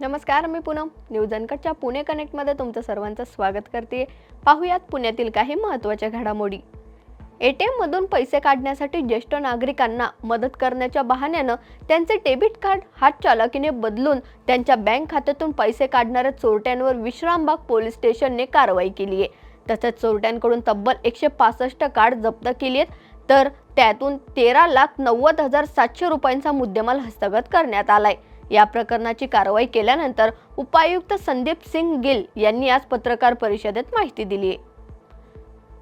नमस्कार मी पूनम. न्यूज अनकटच्या पुणे कनेक्टमध्ये तुमचं सर्वांचं स्वागत करते. पाहुयात पुण्यातील काही महत्त्वाच्या घडामोडी. ए टी एममधून पैसे काढण्यासाठी ज्येष्ठ नागरिकांना मदत करण्याच्या बहाण्यानं त्यांचे डेबिट कार्ड हात चालकीने बदलून त्यांच्या बँक खात्यातून पैसे काढणाऱ्या चोरट्यांवर विश्रामबाग पोलीस स्टेशनने कारवाई केली आहे. तसंच चोरट्यांकडून तब्बल एकशे पासष्ट कार्ड जप्त केली आहेत. तर त्यातून तेरा लाख नव्वद हजार सातशे रुपयांचा मुद्देमाल हस्तगत करण्यात आलाय. या प्रकरणाची कारवाई केल्यानंतर उपायुक्त संदीप सिंग गिल यांनी आज पत्रकार परिषदेत माहिती दिली आहे.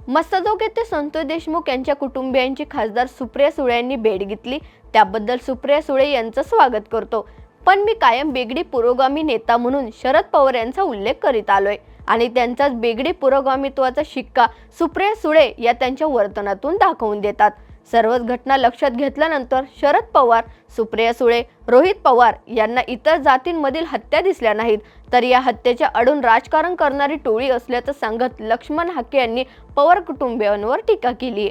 मस्तजोग येथे संतोष देशमुख यांच्या कुटुंबियांची खासदार सुप्रिया सुळे यांनी भेट घेतली. त्याबद्दल सुप्रिया सुळे यांचं स्वागत करतो. पण मी कायम बेगडी पुरोगामी नेता म्हणून शरद पवार यांचा उल्लेख करीत आलोय. आणि त्यांचाच बेगडी पुरोगामित्वाचा शिक्का सुप्रिया सुळे या त्यांच्या वर्तनातून दाखवून देतात. सर्वच घटना लक्षात घेतल्यानंतर शरद पवार सुप्रिया सुळे रोहित पवार यांना इतर जातींमधील हत्या दिसल्या नाहीत. तर या हत्येच्या अडून राजकारण करणारी टोळी असल्याचं सांगत लक्ष्मण हाके यांनी पवार कुटुंबियांवर टीका केली.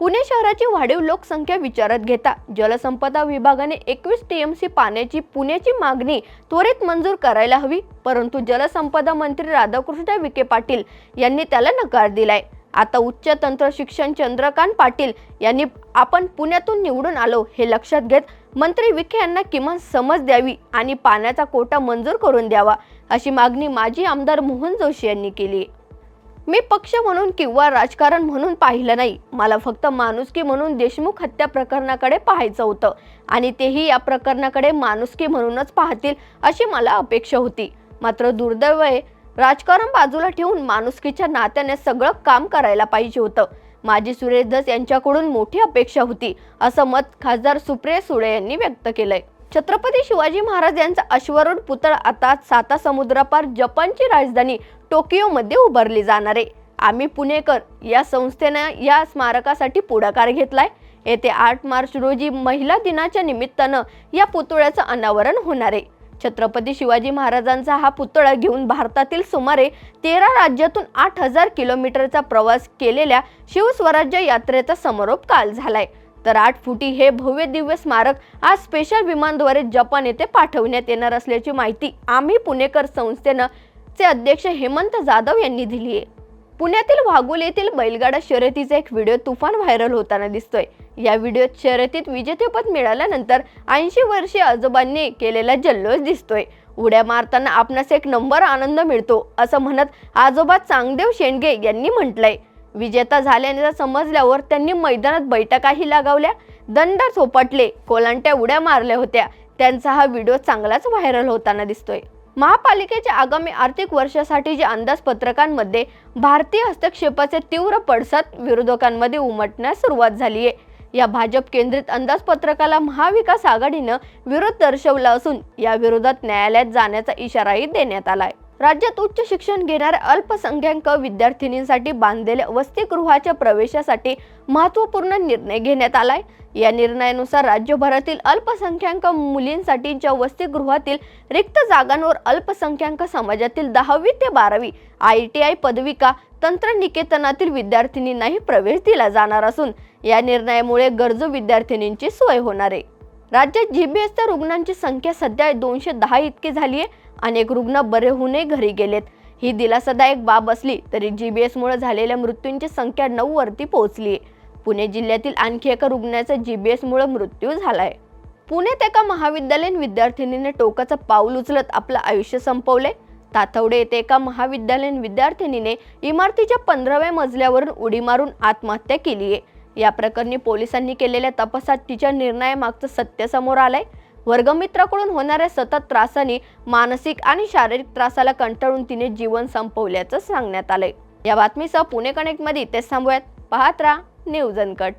पुणे शहराची वाढीव लोकसंख्या विचारात घेता जलसंपदा विभागाने एकवीस टीएमसी पाण्याची पुण्याची मागणी त्वरित मंजूर करायला हवी परंतु जलसंपदा मंत्री राधाकृष्ण विखे पाटील यांनी त्याला नकार दिलाय. आता उच्च तंत्र शिक्षण चंद्रकांत पाटील यांनी आपण पुण्यातून निवडून आलो हे लक्षात घेत मंत्री विखे यांना किमान समज द्यावी आणि पाण्याचा कोटा मंजूर करून द्यावा अशी मागणी माजी आमदार मोहन जोशी यांनी केली. मी पक्ष म्हणून किंवा राजकारण म्हणून पाहिलं नाही. मला फक्त माणुसकी म्हणून देशमुख हत्या प्रकरणाकडे पाहायचं होतं आणि तेही या प्रकरणाकडे माणुसकी म्हणूनच पाहतील अशी मला अपेक्षा होती. मात्र दुर्दैव राजकारण बाजूला ठेवून माणुसकीच्या नात्याने सगळं काम करायला पाहिजे होतं. माजी सुरेश धस यांच्याकडून मोठी अपेक्षा होती असं मत खासदार सुप्रिया सुळे यांनी व्यक्त केलंय. छत्रपती शिवाजी महाराज यांचा अश्वरूढ पुतळा आता साता समुद्रापार जपानची राजधानी टोकियोमध्ये उभारली जाणार आहे. आम्ही पुणेकर या संस्थेनं या स्मारकासाठी पुढाकार घेतलाय. येथे आठ मार्च रोजी महिला दिनाच्या निमित्तानं या पुतळ्याचं अनावरण होणार आहे. छत्रपती शिवाजी महाराजांचा हा पुतळा घेऊन भारतातील सुमारे तेरा राज्यातून आठ हजार किलोमीटरचा प्रवास केलेल्या शिवस्वराज्य यात्रेचा समारोप काल झालाय. तर आठ फुटी हे भव्य दिव्य स्मारक आज स्पेशल विमानद्वारे जपान येथे पाठवण्यात येणार असल्याची माहिती आम्ही पुणेकर संस्थेनं चे अध्यक्ष हेमंत जाधव यांनी दिली आहे पुण्यातील वाघोली येथील बैलगाडा शर्यतीचा एक व्हिडिओ तुफान व्हायरल होताना दिसतोय. या व्हिडिओत शर्यतीत विजेतेपद मिळाल्यानंतर ऐंशी वर्षीय आजोबांनी केलेला जल्लोष दिसतोय. उड्या मारताना आपणास एक नंबर आनंद मिळतो असं म्हणत आजोबा चांगदेव शेंडगे यांनी म्हटलंय. विजेता झाल्याने समजल्यावर त्यांनी मैदानात बैठकाही लगावल्या दंड थोपटले कोलांट्या उड्या मारल्या होत्या. त्यांचा हा व्हिडिओ चांगलाच व्हायरल होताना दिसतोय. महापालिकेच्या आगामी आर्थिक वर्षासाठीच्या अंदाजपत्रकांमध्ये भारतीय हस्तक्षेपाचे तीव्र पडसाद विरोधकांमध्ये उमटण्यास सुरुवात झाली आहे या भाजप केंद्रित अंदाजपत्रकाला महाविकास आघाडीनं विरोध दर्शवला असून या विरोधात न्यायालयात जाण्याचा इशाराही देण्यात आलाय. राज्यात उच्च शिक्षण घेणाऱ्या अल्पसंख्याक विद्यार्थिनींसाठी बांधलेल्या वसतिगृहाच्या प्रवेशासाठी महत्त्वपूर्ण निर्णय घेण्यात आलाय. या निर्णयानुसार राज्यभरातील अल्पसंख्याक मुलींसाठीच्या वसतिगृहातील रिक्त जागांवर अल्पसंख्याक समाजातील दहावी ते बारावी आय टी आय पदविका तंत्रनिकेतनातील विद्यार्थिनींनाही प्रवेश दिला जाणार असून या निर्णयामुळे गरजू विद्यार्थिनींची सोय होणार आहे. राज्यात जीबीएसच्या रुग्णांची संख्या सध्या दोनशे दहा इतकी झाली आहे. अनेक रुग्ण बरे होऊनही घरी गेलेत. ही दिलासादायक बाब असली तरी जी बी एसमुळे झालेल्या मृत्यूंची संख्या नऊ वरती पोहोचली आहे पुणे जिल्ह्यातील आणखी एका रुग्णाचा जीबीएसमुळे मृत्यू झालाय. पुण्यात एका महाविद्यालयीन विद्यार्थिनीने टोकाचं पाऊल उचलत आपलं आयुष्य संपवले. तातवडे येथे एका महाविद्यालयीन विद्यार्थिनीने इमारतीच्या पंधराव्या मजल्यावरून उडी मारून आत्महत्या केली आहे या प्रकरणी पोलिसांनी केलेल्या तपासात तिच्या निर्णयामागचं सत्य समोर आलंय. वर्गमित्राकडून होणाऱ्या सतत त्रासाने मानसिक आणि शारीरिक त्रासाला कंटाळून तिने जीवन संपवल्याचं सांगण्यात आलंय. या बातमीसह पुणे कनेक्टमध्ये इथेच थांबूयात. पाहत राहा न्यूज अनकट.